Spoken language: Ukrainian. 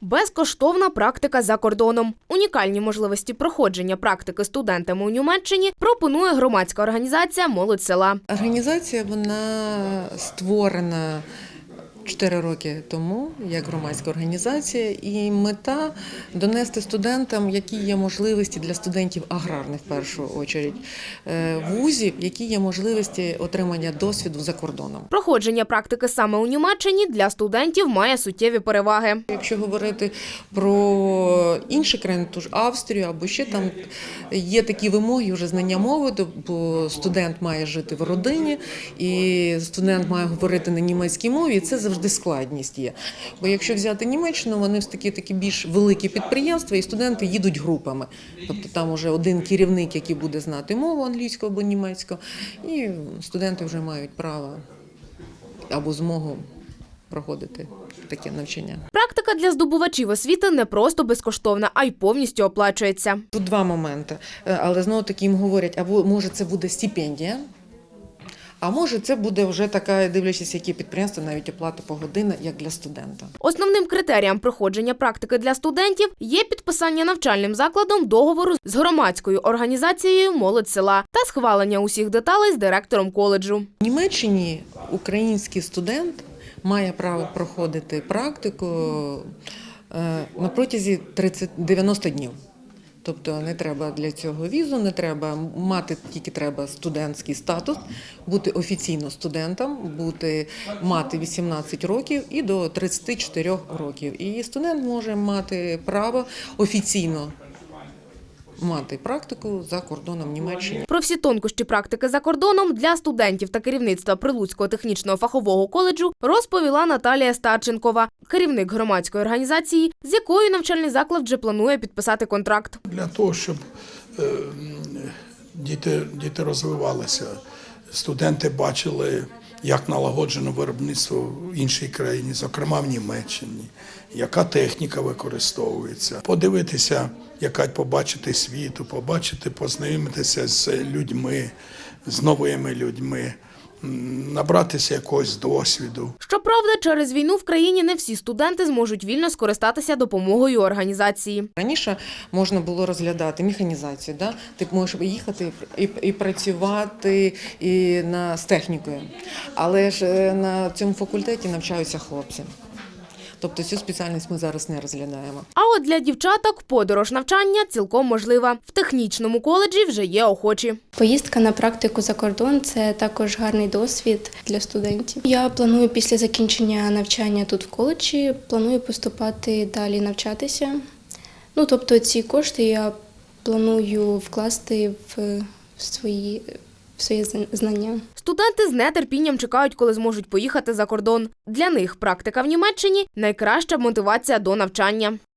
Безкоштовна практика за кордоном. Унікальні можливості проходження практики студентами у Німеччині пропонує громадська організація Молодь села. Організація вона створена 4 роки тому як громадська організація, і мета донести студентам, які є можливості для студентів аграрних в першу чергу, вузів, які є можливості отримання досвіду за кордоном. Проходження практики саме у Німеччині для студентів має суттєві переваги. Якщо говорити про інші країни, ту ж Австрію або ще там є такі вимоги вже знання мови, бо студент має жити в родині, і студент має говорити на німецькій мові, і це завжди складність є. Бо якщо взяти Німеччину, вони такі такі більш великі підприємства, і студенти їдуть групами. Тобто там вже один керівник, який буде знати мову англійську або німецьку, і студенти вже мають право або змогу проходити таке навчання. Практика для здобувачів освіти не просто безкоштовна, а й повністю оплачується. Тут два моменти. Е, Але знову таки їм говорять, або може це буде стипендія, а може це буде вже така, дивлячись, які підприємства, навіть оплата по погодина, як для студента. Основним критерієм проходження практики для студентів є підписання навчальним закладом договору з громадською організацією Молодь села та схвалення усіх деталей з директором коледжу. В Німеччині український студент має право проходити практику е, на протязі 30, 90 днів. Тобто не треба для цього візу, не треба мати тільки треба студентський статус, бути офіційно студентом, бути мати 18 років і до 34 років. І студент може мати право офіційно мати практику за кордоном Німеччини. Про всі тонкощі практики за кордоном для студентів та керівництва Прилуцького технічного фахового коледжу розповіла Наталія Старченкова, керівник громадської організації, з якою навчальний заклад вже планує підписати контракт. для того, щоб е, діти, діти розвивалися, студенти бачили, як налагоджено виробництво в іншій країні, зокрема в Німеччині, яка техніка використовується, подивитися, яка побачити світу, побачити, познайомитися з людьми, з новими людьми, набратися якогось досвіду. Щоправда, через війну в країні не всі студенти зможуть вільно скористатися допомогою організації. Раніше можна було розглядати механізацію, да? ти можеш їхати і, і працювати і на, з технікою. Але ж е, на цьому факультеті навчаються хлопці. Тобто цю спеціальність ми зараз не розглядаємо. А от для дівчаток подорож навчання цілком можлива. В технічному коледжі вже є охочі. Поїздка на практику за кордон це також гарний досвід для студентів. Я планую після закінчення навчання тут в коледжі, планую поступати далі навчатися. Ну тобто ці кошти я планую вкласти в в своє знання. Студенти з нетерпінням чекають, коли зможуть поїхати за кордон. Для них практика в Німеччині найкраща мотивація до навчання.